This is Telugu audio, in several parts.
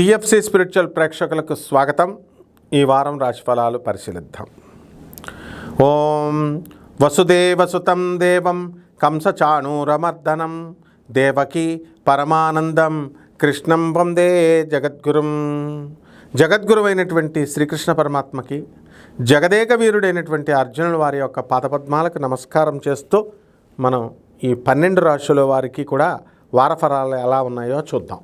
టిఎఫ్సి స్పిరిచువల్ ప్రేక్షకులకు స్వాగతం. ఈ వారం రాశిఫలాలు పరిశీలిద్దాం. ఓం వసుదేవసుతం దేవం కంసచాణూరమర్దనం దేవకి పరమానందం కృష్ణం వందే జగద్గురుం. జగద్గురువైనటువంటి శ్రీకృష్ణ పరమాత్మకి జగదేక వీరుడైనటువంటి అర్జునుడు వారి యొక్క పాదపద్మాలకు నమస్కారం చేస్తూ మనం ఈ పన్నెండు రాశుల వారికి కూడా వారఫలాలు ఎలా ఉన్నాయో చూద్దాం.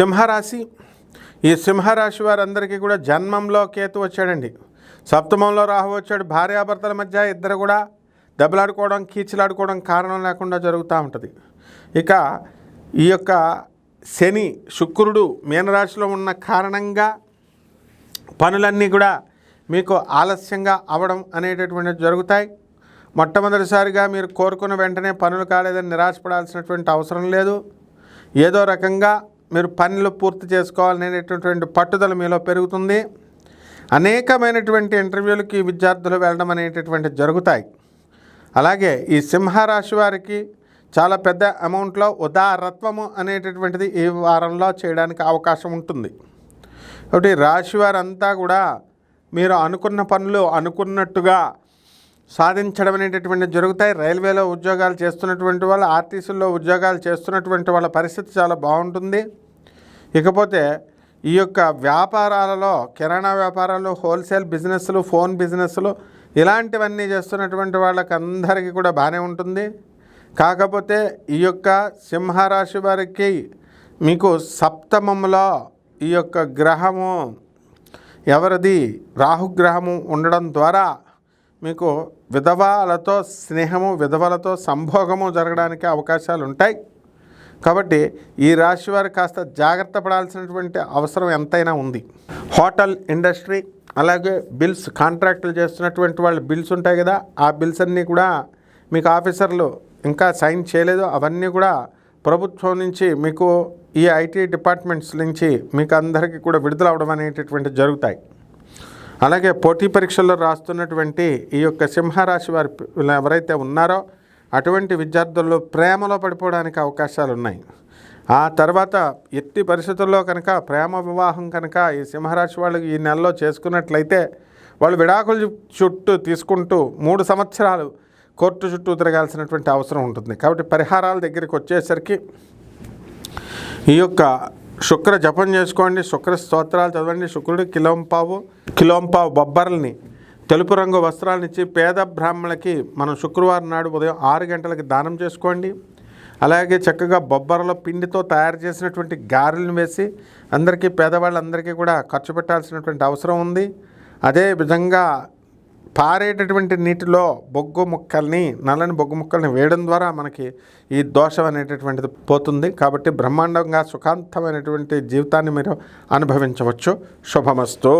సింహరాశి. ఈ సింహరాశి వారందరికీ కూడా జన్మంలో కేతు వచ్చాడండి. సప్తమంలో రాహు వచ్చాడు. భార్యాభర్తల మధ్య ఇద్దరు కూడా దెబ్బలాడుకోవడం కీచులాడుకోవడం కారణం లేకుండా జరుగుతూ ఉంటుంది. ఇక ఈ యొక్క శని శుక్రుడు మీనరాశిలో ఉన్న కారణంగా పనులన్నీ కూడా మీకు ఆలస్యంగా అవడం అనేటటువంటివి జరుగుతాయి. మొట్టమొదటిసారిగా మీరు కోరుకున్న వెంటనే పనులు కాలేదని నిరాశపడాల్సినటువంటి అవసరం లేదు. ఏదో రకంగా మీరు పనులు పూర్తి చేసుకోవాలనేటటువంటి పట్టుదల మీలో పెరుగుతుంది. అనేకమైనటువంటి ఇంటర్వ్యూలకి విద్యార్థులు వెళ్ళడం అనేటటువంటి జరుగుతాయి. అలాగే ఈ సింహరాశి వారికి చాలా పెద్ద అమౌంట్లో ఉదారత్వము అనేటటువంటిది ఈ వారంలో చేయడానికి అవకాశం ఉంటుంది. కాబట్టి రాశి వారంతా కూడా మీరు అనుకున్న పనులు అనుకున్నట్టుగా సాధించడం అనేటటువంటి జరుగుతాయి. రైల్వేలో ఉద్యోగాలు చేస్తున్నటువంటి వాళ్ళు ఆర్టీసీల్లో ఉద్యోగాలు చేస్తున్నటువంటి వాళ్ళ పరిస్థితి చాలా బాగుంటుంది. ఇకపోతే ఈ యొక్క వ్యాపారాలలో కిరాణా వ్యాపారాలు హోల్సేల్ బిజినెస్లు ఫోన్ బిజినెస్లు ఇలాంటివన్నీ చేస్తున్నటువంటి వాళ్ళకి అందరికీ కూడా బాగానే ఉంటుంది. కాకపోతే ఈ యొక్క సింహరాశి వారికి మీకు సప్తమంలో ఈ యొక్క గ్రహము ఎవరిది? రాహుగ్రహము ఉండడం ద్వారా మీకు విధవాలతో స్నేహము విధవలతో సంభోగము జరగడానికి అవకాశాలు ఉంటాయి. కాబట్టి ఈ రాశి వారు కాస్త జాగ్రత్త పడాల్సినటువంటి అవసరం ఎంతైనా ఉంది. హోటల్ ఇండస్ట్రీ అలాగే బిల్స్ కాంట్రాక్టులు చేస్తున్నటువంటి వాళ్ళు బిల్స్ ఉంటాయి కదా ఆ బిల్స్ అన్నీ కూడా మీకు ఆఫీసర్లు ఇంకా సైన్ చేయలేదు. అవన్నీ కూడా ప్రభుత్వం నుంచి మీకు ఈ ఐటీ డిపార్ట్మెంట్స్ నుంచి మీకు అందరికీ కూడా విడుదల అవడం అనేటటువంటి జరుగుతాయి. అలాగే పోటీ పరీక్షల్లో రాస్తున్నటువంటి ఈ యొక్క సింహరాశి వారి ఎవరైతే ఉన్నారో అటువంటి విద్యార్థుల్లో ప్రేమలో పడిపోవడానికి అవకాశాలు ఉన్నాయి ఆ తర్వాత ఎట్టి పరిస్థితుల్లో కనుక ప్రేమ వివాహం కనుక ఈ సింహరాశి వాళ్ళు ఈ నెలలో చేసుకున్నట్లయితే వాళ్ళు విడాకులు చుట్టూ తీసుకుంటూ మూడు సంవత్సరాలు కోర్టు చుట్టూ తిరగాల్సినటువంటి అవసరం ఉంటుంది. కాబట్టి పరిహారాల దగ్గరికి వచ్చేసరికి ఈ యొక్క శుక్ర జపం చేసుకోండి శుక్ర స్తోత్రాలు చదవండి శుక్రుడు కిలోంపావు కిలోంపావు బొబ్బర్లని తెలుపు రంగు వస్త్రాలను ఇచ్చి పేద బ్రాహ్మణులకి మనం శుక్రవారం నాడు ఉదయం ఆరు గంటలకి దానం చేసుకోండి. అలాగే చక్కగా బొబ్బరలో పిండితో తయారు చేసినటువంటి గారెలను వేసి అందరికీ పేదవాళ్ళందరికీ కూడా ఖర్చు పెట్టాల్సినటువంటి అవసరం ఉంది. అదే విధంగా పారేటటువంటి నీటిలో బొగ్గు ముక్కల్ని నల్లని బొగ్గు ముక్కల్ని వేయడం ద్వారా మనకి ఈ దోషం అనేటటువంటిది పోతుంది. కాబట్టి బ్రహ్మాండంగా సుఖాంతమైనటువంటి జీవితాన్ని మీరు అనుభవించవచ్చు. శుభమస్తూ.